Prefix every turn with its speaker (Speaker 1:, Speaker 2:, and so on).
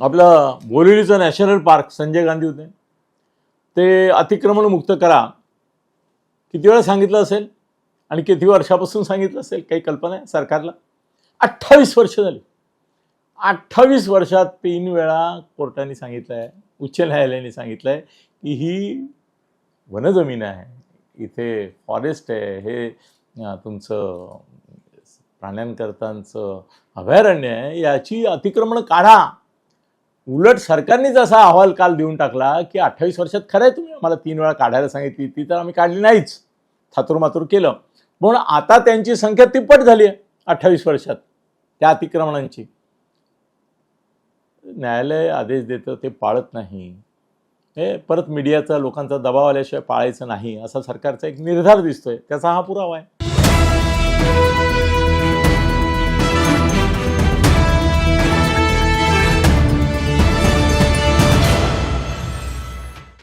Speaker 1: आपलं बोरिवलीचं national park Sanjay Gandhi होते. ते अतिक्रमण मुक्त करा. किती वेळा सांगितलं असेल? आणि किती वर्षापासून सांगितलं असेल? काही कल्पना आहे सरकारला? अठ्ठावीस वर्ष झाली. अठ्ठावीस वर्षात तीन वेळा कोर्टाने सांगितलं आहे उच्च न्यायालयाने सांगितलं आहे की ही वनजमीन आहे. इथे फॉरेस्ट आहे. हे तुमचं प्राण्यांकरतांचं अभयारण्य आहे. याची अतिक्रमण काढा. उलट सरकारनेच असा अहवाल काल देऊन टाकला की अठ्ठावीस वर्षात खरं आहे तुम्ही. आम्हाला तीन वेळा काढायला सांगितली. ती तर आम्ही काढली नाहीच. थातूरमातूर केलं. म्हणून आता त्यांची संख्या तिप्पट झाली आहे अठ्ठावीस वर्षात. त्या अतिक्रमणांची. न्यायालय आदेश देतं ते पाळत नाही. हे परत मीडियाचा लोकांचा दबाव आल्याशिवाय पाळायचं नाही. असा सरकारचा एक निर्धार दिसतोय. त्याचा हा पुरावा आहे.